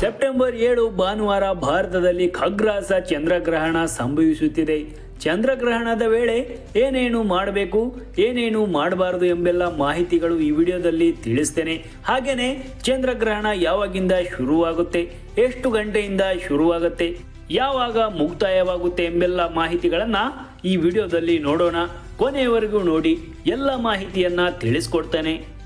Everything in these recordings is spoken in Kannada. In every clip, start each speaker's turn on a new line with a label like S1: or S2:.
S1: ಸೆಪ್ಟೆಂಬರ್ ಏಳು ಭಾನುವಾರ ಭಾರತದಲ್ಲಿ ಖಗ್ರಾಸ ಚಂದ್ರಗ್ರಹಣ ಸಂಭವಿಸುತ್ತಿದೆ. ಚಂದ್ರಗ್ರಹಣದ ವೇಳೆ ಏನೇನು ಮಾಡಬೇಕು, ಏನೇನು ಮಾಡಬಾರದು ಎಂಬೆಲ್ಲ ಮಾಹಿತಿಗಳು ಈ ವಿಡಿಯೋದಲ್ಲಿ ತಿಳಿಸ್ತೇನೆ. ಹಾಗೇನೆ ಚಂದ್ರಗ್ರಹಣ ಯಾವಾಗಿಂದ ಶುರುವಾಗುತ್ತೆ, ಎಷ್ಟು ಗಂಟೆಯಿಂದ ಶುರುವಾಗುತ್ತೆ, ಯಾವಾಗ ಮುಕ್ತಾಯವಾಗುತ್ತೆ ಎಂಬೆಲ್ಲ ಮಾಹಿತಿಗಳನ್ನು ಈ ವಿಡಿಯೋದಲ್ಲಿ ನೋಡೋಣ. ಕೊನೆಯವರೆಗೂ ನೋಡಿ, ಎಲ್ಲ ಮಾಹಿತಿಯನ್ನ ತಿಳಿಸ್ಕೊಡ್ತೇನೆ.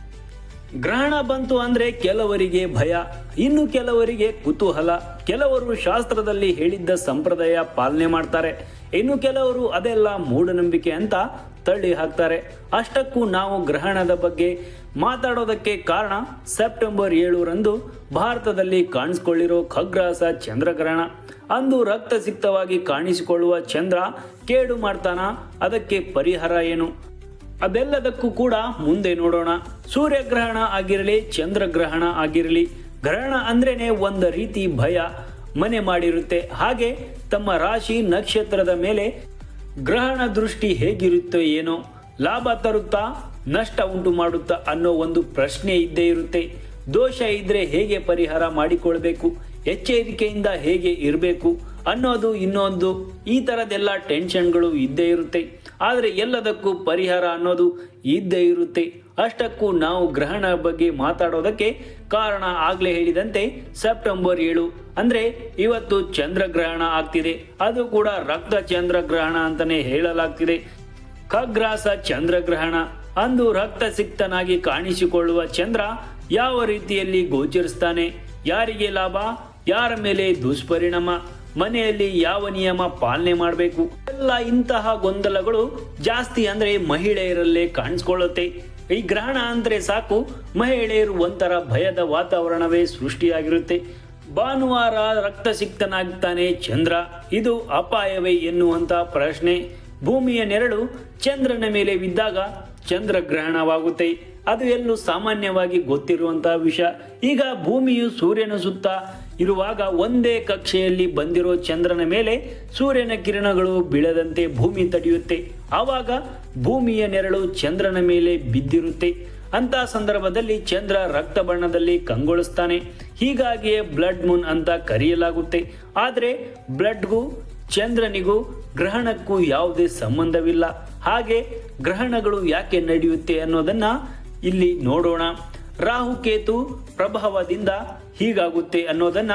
S1: ಗ್ರಹಣ ಬಂತು ಅಂದ್ರೆ ಕೆಲವರಿಗೆ ಭಯ, ಇನ್ನು ಕೆಲವರಿಗೆ ಕುತೂಹಲ. ಕೆಲವರು ಶಾಸ್ತ್ರದಲ್ಲಿ ಹೇಳಿದ್ದ ಸಂಪ್ರದಾಯ ಪಾಲನೆ ಮಾಡ್ತಾರೆ. ಇನ್ನು ಕೆಲವರು ಅದೆಲ್ಲ ಮೂಢನಂಬಿಕೆ ಅಂತ ತಳ್ಳಿ ಹಾಕ್ತಾರೆ. ಅಷ್ಟಕ್ಕೂ ನಾವು ಗ್ರಹಣದ ಬಗ್ಗೆ ಮಾತಾಡೋದಕ್ಕೆ ಕಾರಣ ಸೆಪ್ಟೆಂಬರ್ ಏಳರಂದು ಭಾರತದಲ್ಲಿ ಕಾಣಿಸ್ಕೊಳ್ಳಿರೋ ಖಗ್ರಾಸ ಚಂದ್ರಗ್ರಹಣ. ಅಂದು ರಕ್ತಸಿಕ್ತವಾಗಿ ಕಾಣಿಸಿಕೊಳ್ಳುವ ಚಂದ್ರ ಕೇಡು ಮಾಡ್ತಾನ? ಅದಕ್ಕೆ ಪರಿಹಾರ ಏನು? ಅದೆಲ್ಲದಕ್ಕೂ ಕೂಡ ಮುಂದೆ ನೋಡೋಣ. ಸೂರ್ಯಗ್ರಹಣ ಆಗಿರಲಿ, ಚಂದ್ರಗ್ರಹಣ ಆಗಿರಲಿ, ಗ್ರಹಣ ಅಂದ್ರೇನೆ ಒಂದು ರೀತಿ ಭಯ ಮನೆ ಮಾಡಿರುತ್ತೆ. ಹಾಗೆ ತಮ್ಮ ರಾಶಿ ನಕ್ಷತ್ರದ ಮೇಲೆ ಗ್ರಹಣ ದೃಷ್ಟಿ ಹೇಗಿರುತ್ತೋ ಏನೋ, ಲಾಭ ತರುತ್ತಾ ನಷ್ಟ ಉಂಟು ಮಾಡುತ್ತಾ ಅನ್ನೋ ಒಂದು ಪ್ರಶ್ನೆ ಇದ್ದೇ ಇರುತ್ತೆ. ದೋಷ ಇದ್ರೆ ಹೇಗೆ ಪರಿಹಾರ ಮಾಡಿಕೊಳ್ಬೇಕು? ಎಚ್ಚರಿಕೆಯಿಂದ ಹೇಗೆ ಇರಬೇಕು? ಅನ್ನೋದು ಇನ್ನೊಂದು, ಈ ಥರದ್ದೆಲ್ಲ ಟೆನ್ಷನ್ಗಳು ಇದ್ದೇ ಇರುತ್ತೆ. ಆದರೆ ಎಲ್ಲದಕ್ಕೂ ಪರಿಹಾರ ಅನ್ನೋದು ಇದ್ದೇ ಇರುತ್ತೆ. ಅಷ್ಟಕ್ಕೂ ನಾವು ಗ್ರಹಣ ಬಗ್ಗೆ ಮಾತಾಡೋದಕ್ಕೆ ಕಾರಣ ಆಗಲೇ ಹೇಳಿದಂತೆ ಸೆಪ್ಟೆಂಬರ್ ಏಳು, ಅಂದರೆ ಇವತ್ತು ಚಂದ್ರಗ್ರಹಣ ಆಗ್ತಿದೆ. ಅದು ಕೂಡ ರಕ್ತ ಚಂದ್ರಗ್ರಹಣ ಅಂತಲೇ ಹೇಳಲಾಗ್ತಿದೆ. ಖಗ್ರಾಸ ಚಂದ್ರಗ್ರಹಣ, ಅಂದು ರಕ್ತ ಸಿಕ್ತನಾಗಿ ಕಾಣಿಸಿಕೊಳ್ಳುವ ಚಂದ್ರ ಯಾವ ರೀತಿಯಲ್ಲಿ ಗೋಚರಿಸ್ತಾನೆ? ಯಾರಿಗೆ ಲಾಭ? ಯಾರ ಮೇಲೆ ದುಷ್ಪರಿಣಾಮ? ಮನೆಯಲ್ಲಿ ಯಾವ ನಿಯಮ ಪಾಲನೆ ಮಾಡಬೇಕು? ಎಲ್ಲ ಇಂತಹ ಗೊಂದಲಗಳು ಜಾಸ್ತಿ ಅಂದ್ರೆ ಮಹಿಳೆಯರಲ್ಲೇ ಕಾಣಿಸ್ಕೊಳ್ಳುತ್ತೆ. ಈ ಗ್ರಹಣ ಅಂದ್ರೆ ಸಾಕು, ಮಹಿಳೆಯರು ಒಂಥರ ಭಯದ ವಾತಾವರಣವೇ ಸೃಷ್ಟಿಯಾಗಿರುತ್ತೆ. ಭಾನುವಾರ ರಕ್ತಸಿಕ್ತನಾಗ್ತಾನೆ ಚಂದ್ರ. ಇದು ಅಪಾಯವೇ ಎನ್ನುವಂತ ಪ್ರಶ್ನೆ. ಭೂಮಿಯ ನೆರಳು ಚಂದ್ರನ ಮೇಲೆ ಬಿದ್ದಾಗ ಚಂದ್ರ ಗ್ರಹಣವಾಗುತ್ತೆ. ಅದು ಎಲ್ಲೂ ಸಾಮಾನ್ಯವಾಗಿ ಗೊತ್ತಿರುವಂತಹ ವಿಷಯ ಈಗ ಭೂಮಿಯು ಸೂರ್ಯನ ಸುತ್ತ ಇರುವಾಗ ಒಂದೇ ಕಕ್ಷೆಯಲ್ಲಿ ಬಂದಿರೋ ಚಂದ್ರನ ಮೇಲೆ ಸೂರ್ಯನ ಕಿರಣಗಳು ಬೀಳದಂತೆ ಭೂಮಿ ತಡೆಯುತ್ತೆ. ಆವಾಗ ಭೂಮಿಯ ನೆರಳು ಚಂದ್ರನ ಮೇಲೆ ಬಿದ್ದಿರುತ್ತೆ. ಅಂತ ಸಂದರ್ಭದಲ್ಲಿ ಚಂದ್ರ ರಕ್ತ ಬಣ್ಣದಲ್ಲಿ ಕಂಗೊಳಿಸ್ತಾನೆ. ಹೀಗಾಗಿಯೇ ಬ್ಲಡ್ ಮೂನ್ ಅಂತ ಕರೆಯಲಾಗುತ್ತೆ. ಆದರೆ ಬ್ಲಡ್ಗೂ ಚಂದ್ರನಿಗೂ ಗ್ರಹಣಕ್ಕೂ ಯಾವುದೇ ಸಂಬಂಧವಿಲ್ಲ. ಹಾಗೆ ಗ್ರಹಣಗಳು ಯಾಕೆ ನಡೆಯುತ್ತೆ ಅನ್ನೋದನ್ನು ಇಲ್ಲಿ ನೋಡೋಣ. ರಾಹುಕೇತು ಪ್ರಭಾವದಿಂದ ಹೀಗಾಗುತ್ತೆ ಅನ್ನೋದನ್ನ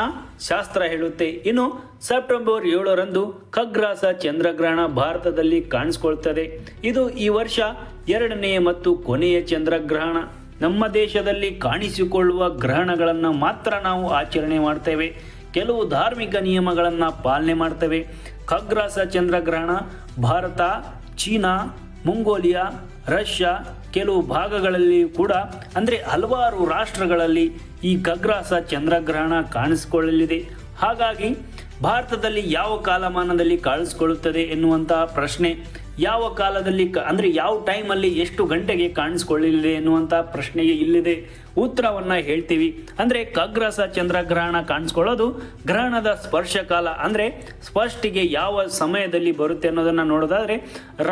S1: ಶಾಸ್ತ್ರ ಹೇಳುತ್ತೆ. ಇನ್ನು ಸೆಪ್ಟೆಂಬರ್ ಏಳರಂದು ಖಗ್ರಾಸ ಚಂದ್ರಗ್ರಹಣ ಭಾರತದಲ್ಲಿ ಕಾಣಿಸ್ಕೊಳ್ತದೆ. ಇದು ಈ ವರ್ಷ ಎರಡನೆಯ ಮತ್ತು ಕೊನೆಯ ಚಂದ್ರಗ್ರಹಣ. ನಮ್ಮ ದೇಶದಲ್ಲಿ ಕಾಣಿಸಿಕೊಳ್ಳುವ ಗ್ರಹಣಗಳನ್ನು ಮಾತ್ರ ನಾವು ಆಚರಣೆ ಮಾಡ್ತೇವೆ. ಕೆಲವು ಧಾರ್ಮಿಕ ನಿಯಮಗಳನ್ನು ಪಾಲನೆ ಮಾಡ್ತೇವೆ. ಖಗ್ರಾಸ ಚಂದ್ರಗ್ರಹಣ ಭಾರತ, ಚೀನಾ ಮಂಗೋಲಿಯಾ, ರಷ್ಯಾ ಕೆಲವು ಭಾಗಗಳಲ್ಲಿ ಕೂಡ, ಅಂದರೆ ಹಲವಾರು ರಾಷ್ಟ್ರಗಳಲ್ಲಿ ಈ ಖಗ್ರಾಸ ಚಂದ್ರಗ್ರಹಣ ಕಾಣಿಸಿಕೊಳ್ಳಲಿದೆ. ಹಾಗಾಗಿ ಭಾರತದಲ್ಲಿ ಯಾವ ಕಾಲಮಾನದಲ್ಲಿ ಕಾಣಿಸಿಕೊಳ್ಳುತ್ತದೆ ಎನ್ನುವಂತಹ ಪ್ರಶ್ನೆ ಯಾವ ಕಾಲದಲ್ಲಿ ಅಂದರೆ ಯಾವ ಟೈಮಲ್ಲಿ ಎಷ್ಟು ಗಂಟೆಗೆ ಕಾಣಿಸ್ಕೊಳ್ಳಲಿದೆ ಎನ್ನುವಂಥ ಪ್ರಶ್ನೆಗೆ ಇಲ್ಲಿದೆ. ಉತ್ತರವನ್ನು ಹೇಳ್ತೀವಿ. ಅಂದರೆ ಚಂದ್ರ ಚಂದ್ರಗ್ರಹಣ ಕಾಣಿಸ್ಕೊಳ್ಳೋದು ಗ್ರಹಣದ ಸ್ಪರ್ಶ ಕಾಲ. ಅಂದರೆ ಸ್ಪಷ್ಟಿಗೆ ಯಾವ ಸಮಯದಲ್ಲಿ ಬರುತ್ತೆ ಅನ್ನೋದನ್ನು ನೋಡೋದಾದರೆ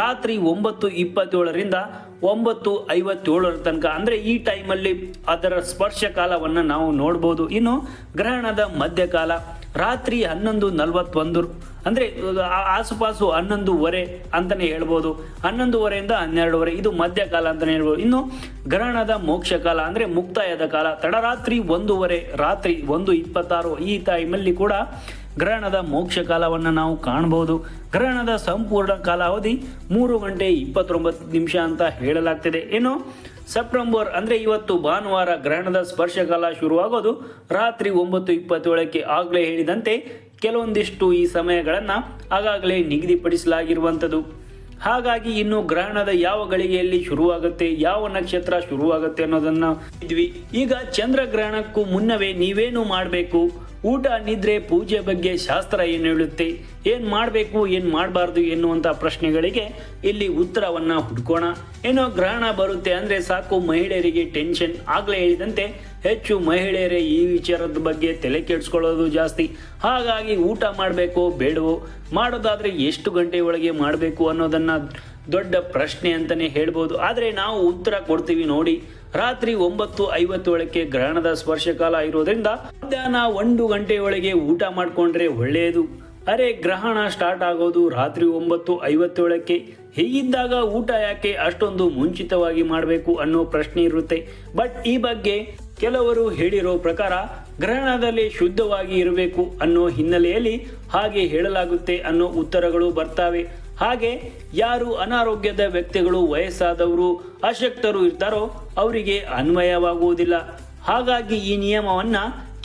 S1: ರಾತ್ರಿ ಒಂಬತ್ತು ಇಪ್ಪತ್ತೇಳರಿಂದ ಒಂಬತ್ತು ಐವತ್ತೇಳರ ತನಕ. ಅಂದರೆ ಈ ಟೈಮಲ್ಲಿ ಅದರ ಸ್ಪರ್ಶ ಕಾಲವನ್ನು ನಾವು ನೋಡ್ಬೋದು. ಇನ್ನು ಗ್ರಹಣದ ಮಧ್ಯಕಾಲ ರಾತ್ರಿ ಹನ್ನೊಂದು ನಲವತ್ತೊಂದು ಅಂದರೆ ಆಸುಪಾಸು ಹನ್ನೊಂದುವರೆ ಅಂತಲೇ ಹೇಳ್ಬೋದು. ಹನ್ನೊಂದುವರೆಯಿಂದ ಹನ್ನೆರಡುವರೆ ಇದು ಮಧ್ಯಕಾಲ ಅಂತಲೇ ಹೇಳ್ಬೋದು. ಇನ್ನು ಗ್ರಹಣದ ಮೋಕ್ಷ ಕಾಲ ಅಂದರೆ ಮುಕ್ತಾಯದ ಕಾಲ, ತಡರಾತ್ರಿ ಒಂದೂವರೆ ರಾತ್ರಿ ಒಂದು ಇಪ್ಪತ್ತಾರು, ಈ ಟೈಮಲ್ಲಿ ಕೂಡ ಗ್ರಹಣದ ಮೋಕ್ಷ ಕಾಲವನ್ನು ನಾವು ಕಾಣಬಹುದು ಗ್ರಹಣದ ಸಂಪೂರ್ಣ ಕಾಲಾವಧಿ ಮೂರು ಗಂಟೆ ಇಪ್ಪತ್ತೊಂಬತ್ತು ನಿಮಿಷ ಅಂತ ಹೇಳಲಾಗ್ತಿದೆ. ಇನ್ನು ಸೆಪ್ಟೆಂಬರ್ ಅಂದರೆ ಇವತ್ತು ಭಾನುವಾರ ಗ್ರಹಣದ ಸ್ಪರ್ಶಕಾಲ ಶುರುವಾಗೋದು ರಾತ್ರಿ ಒಂಬತ್ತು ಇಪ್ಪತ್ತೇಳಕ್ಕೆ ಆಗಲೇ ಹೇಳಿದಂತೆ ಕೆಲವೊಂದಿಷ್ಟು ಈ ಸಮಯಗಳನ್ನು ಆಗಾಗಲೇ ನಿಗದಿಪಡಿಸಲಾಗಿರುವಂಥದ್ದು. ಹಾಗಾಗಿ ಇನ್ನು ಗ್ರಹಣದ ಯಾವ ಗಳಿಗೆಯಲ್ಲಿ ಶುರುವಾಗುತ್ತೆ, ಯಾವ ನಕ್ಷತ್ರ ಶುರುವಾಗುತ್ತೆ ಅನ್ನೋದನ್ನ ಇದ್ವಿ ಈಗ ಚಂದ್ರಗ್ರಹಣಕ್ಕೂ ಮುನ್ನವೇ ನೀವೇನು ಮಾಡಬೇಕು? ಊಟ, ನಿದ್ರೆ, ಪೂಜೆ ಬಗ್ಗೆ ಶಾಸ್ತ್ರ ಏನು ಹೇಳುತ್ತೆ? ಏನು ಮಾಡಬೇಕು, ಏನು ಮಾಡಬಾರ್ದು ಎನ್ನುವಂಥ ಪ್ರಶ್ನೆಗಳಿಗೆ ಇಲ್ಲಿ ಉತ್ತರವನ್ನ ಹುಡ್ಕೋಣ. ಏನೋ ಗ್ರಹಣ ಬರುತ್ತೆ ಅಂದರೆ ಸಾಕು ಮಹಿಳೆಯರಿಗೆ ಟೆನ್ಷನ್ ಆಗಲೇ ಹೇಳಿದಂತೆ ಹೆಚ್ಚು ಮಹಿಳೆಯರೇ ಈ ವಿಚಾರದ ಬಗ್ಗೆ ತಲೆ ಕೆಡಿಸ್ಕೊಳ್ಳೋದು ಜಾಸ್ತಿ. ಹಾಗಾಗಿ ಊಟ ಮಾಡಬೇಕು ಬೇಡವೋ? ಮಾಡೋದಾದರೆ ಎಷ್ಟು ಗಂಟೆ ಒಳಗೆ ಮಾಡಬೇಕು ಅನ್ನೋದನ್ನು ದೊಡ್ಡ ಪ್ರಶ್ನೆ ಅಂತಲೇ ಹೇಳ್ಬೋದು. ಆದರೆ ನಾವು ಉತ್ತರ ಕೊಡ್ತೀವಿ ನೋಡಿ. ರಾತ್ರಿ ಒಂಬತ್ತು ಐವತ್ತೇಳಕ್ಕೆ ಗ್ರಹಣದ ಸ್ಪರ್ಶಕಾಲ ಇರೋದ್ರಿಂದ ಮಧ್ಯಾಹ್ನ ಒಂದು ಗಂಟೆಯೊಳಗೆ ಊಟ ಮಾಡಿಕೊಂಡ್ರೆ ಒಳ್ಳೆಯದು. ಅರೆ ಗ್ರಹಣ ಸ್ಟಾರ್ಟ್ ಆಗೋದು ರಾತ್ರಿ ಒಂಬತ್ತು ಐವತ್ತೇಳಕ್ಕೆ. ಹೀಗಿದ್ದಾಗ ಊಟ ಯಾಕೆ ಅಷ್ಟೊಂದು ಮುಂಚಿತವಾಗಿ ಮಾಡಬೇಕು ಅನ್ನೋ ಪ್ರಶ್ನೆ ಇರುತ್ತೆ. ಬಟ್ ಈ ಬಗ್ಗೆ ಕೆಲವರು ಹೇಳಿರೋ ಪ್ರಕಾರ ಗ್ರಹಣದಲ್ಲಿ ಶುದ್ಧವಾಗಿ ಇರಬೇಕು ಅನ್ನೋ ಹಿನ್ನೆಲೆಯಲ್ಲಿ ಹಾಗೆ ಹೇಳಲಾಗುತ್ತೆ ಅನ್ನೋ ಉತ್ತರಗಳು ಬರ್ತಾವೆ. ಹಾಗೆ ಯಾರು ಅನಾರೋಗ್ಯದ ವ್ಯಕ್ತಿಗಳು ವಯಸ್ಸಾದವರು ಅಶಕ್ತರು ಇರ್ತಾರೋ ಅವರಿಗೆ ಅನ್ವಯವಾಗುವುದಿಲ್ಲ. ಹಾಗಾಗಿ ಈ ನಿಯಮವನ್ನ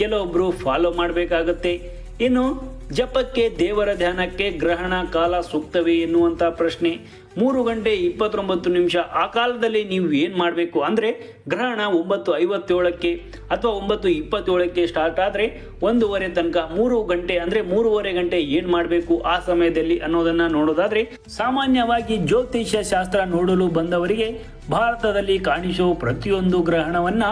S1: ಕೆಲವೊಬ್ರು ಫಾಲೋ ಮಾಡಬೇಕಾಗತ್ತೆ. ಇನ್ನು, ಜಪಕ್ಕೆ, ದೇವರ ಧ್ಯಾನಕ್ಕೆ ಗ್ರಹಣ ಕಾಲ ಸೂಕ್ತವೇ ಎನ್ನುವಂಥ ಪ್ರಶ್ನೆ. ಮೂರು ಗಂಟೆ ಇಪ್ಪತ್ತೊಂಬತ್ತು ನಿಮಿಷ, ಆ ಕಾಲದಲ್ಲಿ ನೀವು ಏನು ಮಾಡಬೇಕು? ಅಂದರೆ, ಗ್ರಹಣ ಒಂಬತ್ತು ಐವತ್ತೇಳಕ್ಕೆ ಅಥವಾ ಒಂಬತ್ತು ಇಪ್ಪತ್ತೇಳಕ್ಕೆ ಸ್ಟಾರ್ಟ್ ಆದರೆ, ಒಂದೂವರೆ ತನಕ, ಮೂರು ಗಂಟೆ ಅಂದರೆ ಮೂರುವರೆ ಗಂಟೆ ಏನು ಮಾಡಬೇಕು ಆ ಸಮಯದಲ್ಲಿ ಅನ್ನೋದನ್ನ ನೋಡೋದಾದ್ರೆ, ಸಾಮಾನ್ಯವಾಗಿ ಜ್ಯೋತಿಷ್ಯ ಶಾಸ್ತ್ರ ನೋಡಲು ಬಂದವರಿಗೆ ಭಾರತದಲ್ಲಿ ಕಾಣಿಸುವ ಪ್ರತಿಯೊಂದು ಗ್ರಹಣವನ್ನ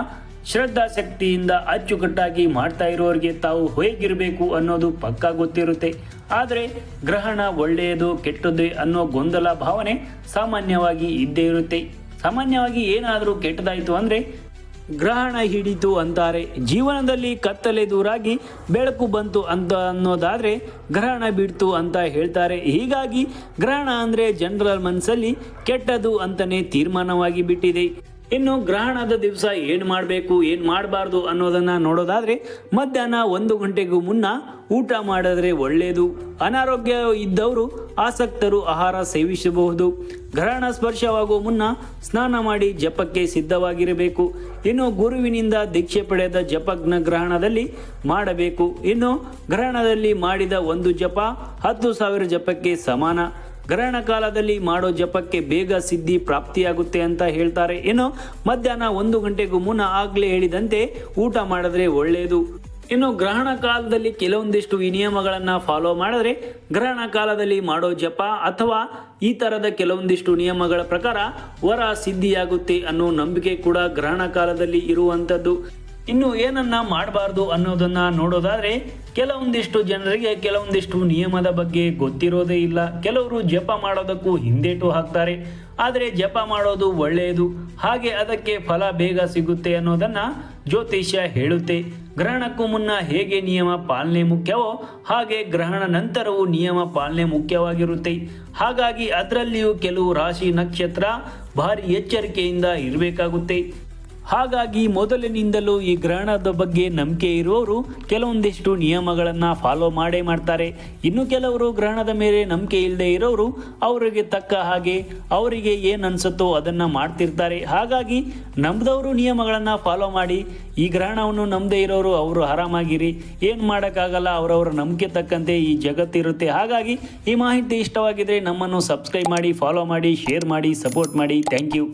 S1: ಶ್ರದ್ಧಾಶಕ್ತಿಯಿಂದ ಅಚ್ಚುಕಟ್ಟಾಗಿ ಮಾಡ್ತಾ ಇರೋರಿಗೆ ತಾವು ಹೇಗಿರಬೇಕು ಅನ್ನೋದು ಪಕ್ಕಾ ಗೊತ್ತಿರುತ್ತೆ. ಆದರೆ ಗ್ರಹಣ ಒಳ್ಳೆಯದು ಕೆಟ್ಟದ್ದು ಅನ್ನೋ ಗೊಂದಲ ಭಾವನೆ ಸಾಮಾನ್ಯವಾಗಿ ಇದ್ದೇ ಇರುತ್ತೆ. ಸಾಮಾನ್ಯವಾಗಿ ಏನಾದರೂ ಕೆಟ್ಟದಾಯಿತು ಅಂದರೆ ಗ್ರಹಣ ಹಿಡಿತು ಅಂತಾರೆ. ಜೀವನದಲ್ಲಿ ಕತ್ತಲೆ ದೂರಾಗಿ ಬೆಳಕು ಬಂತು ಅಂತ ಅನ್ನೋದಾದರೆ ಗ್ರಹಣ ಬಿಡ್ತು ಅಂತ ಹೇಳ್ತಾರೆ. ಹೀಗಾಗಿ ಗ್ರಹಣ ಅಂದರೆ ಜನರಲ್ ಮನಸ್ಸಲ್ಲಿ ಕೆಟ್ಟದು ಅಂತಲೇ ತೀರ್ಮಾನವಾಗಿ ಬಿಟ್ಟಿದೆ. ಇನ್ನು ಗ್ರಹಣದ ದಿವಸ ಏನು ಮಾಡಬೇಕು, ಏನು ಮಾಡಬಾರ್ದು ಅನ್ನೋದನ್ನು ನೋಡೋದಾದರೆ ಮಧ್ಯಾಹ್ನ ಒಂದು ಗಂಟೆಗೂ ಮುನ್ನ ಊಟ ಮಾಡಿದ್ರೆ ಒಳ್ಳೆಯದು ಅನಾರೋಗ್ಯ ಇದ್ದವರು ಆಸಕ್ತರು ಆಹಾರ ಸೇವಿಸಬಹುದು. ಗ್ರಹಣ ಸ್ಪರ್ಶವಾಗುವ ಮುನ್ನ ಸ್ನಾನ ಮಾಡಿ ಜಪಕ್ಕೆ ಸಿದ್ಧವಾಗಿರಬೇಕು. ಇನ್ನು ಗುರುವಿನಿಂದ ದೀಕ್ಷೆ ಪಡೆದ ಜಪಗ್ನ ಗ್ರಹಣದಲ್ಲಿ ಮಾಡಬೇಕು. ಇನ್ನು ಗ್ರಹಣದಲ್ಲಿ ಮಾಡಿದ ಒಂದು ಜಪ ಹತ್ತು ಸಾವಿರ ಜಪಕ್ಕೆ ಸಮಾನ. ಗ್ರಹಣ ಕಾಲದಲ್ಲಿ ಮಾಡೋ ಜಪಕ್ಕೆ ಬೇಗ ಸಿದ್ಧಿ ಪ್ರಾಪ್ತಿಯಾಗುತ್ತೆ ಅಂತ ಹೇಳ್ತಾರೆ. ಇನ್ನು ಮಧ್ಯಾಹ್ನ ಒಂದು ಗಂಟೆಗೂ ಮುನ್ನ ಆಗ್ಲೇ ಹೇಳಿದಂತೆ ಊಟ ಮಾಡಿದ್ರೆ ಒಳ್ಳೆಯದು ಇನ್ನು ಗ್ರಹಣ ಕಾಲದಲ್ಲಿ ಕೆಲವೊಂದಿಷ್ಟು ಈ ನಿಯಮಗಳನ್ನು ಫಾಲೋ ಮಾಡಿದ್ರೆ ಗ್ರಹಣ ಕಾಲದಲ್ಲಿ ಮಾಡೋ ಜಪ ಅಥವಾ ಈ ಥರದ ಕೆಲವೊಂದಿಷ್ಟು ನಿಯಮಗಳ ಪ್ರಕಾರ ವರ ಸಿದ್ಧಿಯಾಗುತ್ತೆ ಅನ್ನೋ ನಂಬಿಕೆ ಕೂಡ ಗ್ರಹಣ ಕಾಲದಲ್ಲಿ ಇರುವಂಥದ್ದು. ಇನ್ನು ಏನನ್ನ ಮಾಡಬಾರ್ದು ಅನ್ನೋದನ್ನ ನೋಡೋದಾದ್ರೆ ಕೆಲವೊಂದಿಷ್ಟು ಜನರಿಗೆ ಕೆಲವೊಂದಿಷ್ಟು ನಿಯಮದ ಬಗ್ಗೆ ಗೊತ್ತಿರೋದೇ ಇಲ್ಲ. ಕೆಲವರು ಜಪ ಮಾಡೋದಕ್ಕೂ ಹಿಂದೇಟು ಹಾಕ್ತಾರೆ. ಆದರೆ ಜಪ ಮಾಡೋದು ಒಳ್ಳೆಯದು. ಹಾಗೆ ಅದಕ್ಕೆ ಫಲ ಬೇಗ ಸಿಗುತ್ತೆ ಅನ್ನೋದನ್ನ ಜ್ಯೋತಿಷ್ಯ ಹೇಳುತ್ತೆ. ಗ್ರಹಣಕ್ಕೂ ಮುನ್ನ ಹೇಗೆ ನಿಯಮ ಪಾಲನೆ ಮುಖ್ಯವೋ ಹಾಗೆ ಗ್ರಹಣ ನಂತರವೂ ನಿಯಮ ಪಾಲನೆ ಮುಖ್ಯವಾಗಿರುತ್ತೆ. ಹಾಗಾಗಿ ಅದರಲ್ಲಿಯೂ ಕೆಲವು ರಾಶಿ ನಕ್ಷತ್ರ ಭಾರಿ ಎಚ್ಚರಿಕೆಯಿಂದ ಇರಬೇಕಾಗುತ್ತೆ. ಹಾಗಾಗಿ ಮೊದಲಿನಿಂದಲೂ ಈ ಗ್ರಹಣದ ಬಗ್ಗೆ ನಂಬಿಕೆ ಇರುವವರು ಕೆಲವೊಂದಿಷ್ಟು ನಿಯಮಗಳನ್ನು ಫಾಲೋ ಮಾಡೇ ಮಾಡ್ತಾರೆ. ಇನ್ನು ಕೆಲವರು ಗ್ರಹಣದ ಮೇಲೆ ನಂಬಿಕೆ ಇಲ್ಲದೆ ಇರೋರು ಅವರಿಗೆ ತಕ್ಕ ಹಾಗೆ ಅವರಿಗೆ ಏನು ಅನ್ಸುತ್ತೋ ಅದನ್ನು ಮಾಡ್ತಿರ್ತಾರೆ. ಹಾಗಾಗಿ ನಂಬದವರು ನಿಯಮಗಳನ್ನು ಫಾಲೋ ಮಾಡಿ ಈ ಗ್ರಹಣವನ್ನು ನಂಬದೇ ಇರೋರು ಅವರು ಆರಾಮಾಗಿರಿ. ಏನು ಮಾಡೋಕ್ಕಾಗಲ್ಲ ಅವರವರ ನಂಬಿಕೆ ತಕ್ಕಂತೆ ಈ ಜಗತ್ತಿರುತ್ತೆ ಹಾಗಾಗಿ ಈ ಮಾಹಿತಿ ಇಷ್ಟವಾಗಿದ್ದರೆ ನಮ್ಮನ್ನು ಸಬ್ಸ್ಕ್ರೈಬ್ ಮಾಡಿ ಫಾಲೋ ಮಾಡಿ ಶೇರ್ ಮಾಡಿ ಸಪೋರ್ಟ್ ಮಾಡಿ. Thank you